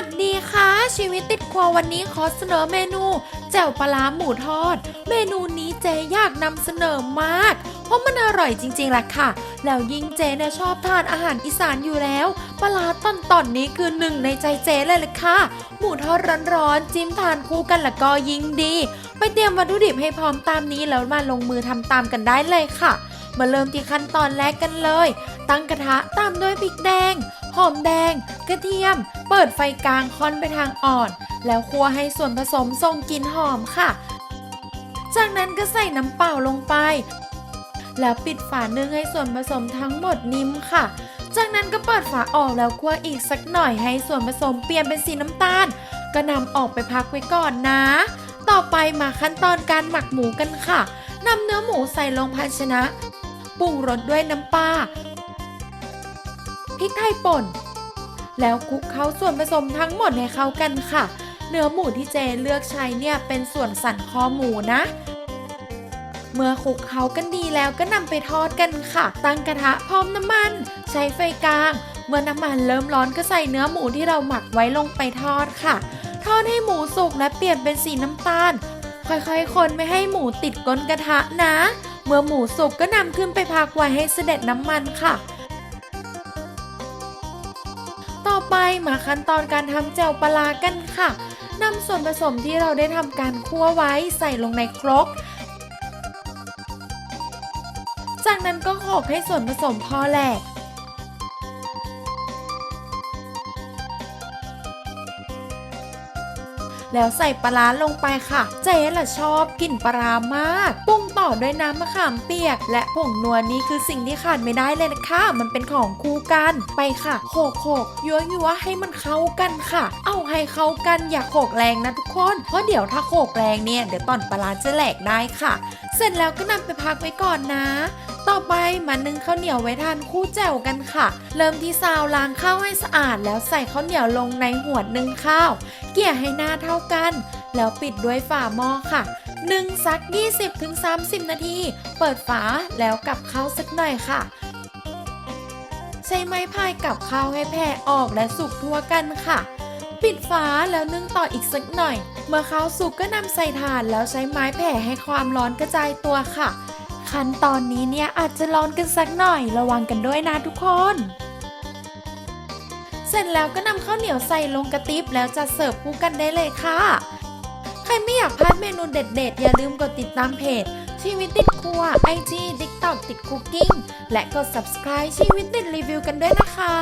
วัสดีค่ะ ชีวิตติดครัววันนี้ขอเสนอเมนูแจ่วปลาหมูทอด เมนูนี้เจอยากนำเสนอมาก เพราะมันอร่อยจริงๆแหละค่ะ แล้วยิ่งเจเนี่ยชอบทานอาหารอีสานอยู่แล้วปลาร้าตอนตอนนี้คือหนึ่งในใจเจเลยเลยค่ะ หมูทอดร้อนๆจิ้มทานคู่กันแล้วก็ยิ่งดี ไปเตรียมวัตถุดิบให้พร้อมตามนี้แล้วมาลงมือทำตามกันได้เลยค่ะ มาเริ่มที่ขั้นตอนแรกกันเลย ตั้งกระทะตามด้วยพริกแดง หอมแดง กระเทียม เปิดไฟกลางค่อนไปทางอ่อน แล้วคั่วให้ส่วนผสมส่งกลิ่นหอมค่ะ จากนั้นก็ใส่น้ำเปล่าลงไป แล้วปิดฝานึ่งให้ส่วนผสมทั้งหมดนิ่มค่ะ จากนั้นก็เปิดฝาออกแล้วคั่วอีกสักหน่อยให้ส่วนผสมเปลี่ยนเป็นสีน้ำตาล ก็นำออกไปพักไว้ก่อนนะ ต่อไปมาขั้นตอนการหมักหมูกันค่ะนำเนื้อหมูใส่ลงภาชนะปรุงรสด้วยน้ำปลา พริกไทยป่น แล้วคลุกเคล้าส่วนผสมทั้งหมดให้เข้ากันค่ะ เนื้อหมูที่เจเลือกใช้เนี่ยเป็นส่วนสันคอหมูนะ เมื่อคลุกเคล้ากันดีแล้วก็นำไปทอดกันค่ะ ตั้งกระทะพร้อมน้ำมัน ใช้ไฟกลาง เมื่อน้ำมันเริ่มร้อนก็ใส่เนื้อหมูที่เราหมักไว้ลงไปทอดค่ะ ทอดให้หมูสุกและเปลี่ยนเป็นสีน้ำตาล ค่อยๆ คนไม่ให้หมูติดก้นกระทะนะ เมื่อหมูสุกก็นำขึ้นไปพักไว้ให้เสด็จน้ำมันค่ะ ไปมาขั้นตอนการทำแจ่วปลากันค่ะนำส่วนผสมที่เราได้ทำการคั่วไว้ใส่ลงในครก จากนั้นก็โขลกให้ส่วนผสมพอแหลก แล้วใส่ปลาร้าลงไปค่ะ เจ๊ล่ะชอบกลิ่นปลาร้ามากปรุงต่อด้วยน้ำมะขามเปียก และผงนัวนี่คือสิ่งที่ขาดไม่ได้เลยนะคะ มันเป็นของคู่กันไปค่ะโขกโขกยัวยัวให้มันเข้ากันค่ะ เอาให้เข้ากันอย่าโขกแรงนะทุกคน เพราะเดี๋ยวถ้าโขกแรงเนี่ยเดี๋ยวตอนปลาร้าจะแหลกได้ค่ะ เสร็จแล้วก็นำไปพักไว้ก่อนนะ ต่อไปมานึ่งข้าวเหนียวไว้ทานคู่แจ่วกันค่ะ เริ่มที่ซาวล้างข้าวให้สะอาด แล้วใส่ข้าวเหนียวลงในหัวนึ่งข้าว เกี่ยให้หน้าเท่ากัน แล้วปิดด้วยฝาหม้อค่ะนึ่งสัก 20-30 นาที เปิดฝาแล้วกลับข้าวสักหน่อยค่ะใช้ไม้พายกับข้าวให้แผ่ออกและสุกทั่วกันค่ะ ปิดฝาแล้วนึ่งต่ออีกสักหน่อย เมื่อข้าวสุกก็นำใส่ถานแล้วใช้ไม้แผ่ให้ความร้อนกระจายตัวค่ะ ขั้นตอนนี้เนี่ยอาจจะร้อนกันสักหน่อยระวังกันด้วยนะทุกคน เสร็จแล้วก็นำข้าวเหนียวใส่ลงกระติบแล้วจะเสิร์ฟคู่กันได้เลยค่ะ ใครไม่อยากพลาดเมนูเด็ดๆ อย่าลืมกดติดตามเพจ ชีวิตติดครัว IG TikTok ติดคุกกิ้งและกด subscribe ชีวิตติดรีวิวกันด้วยนะคะ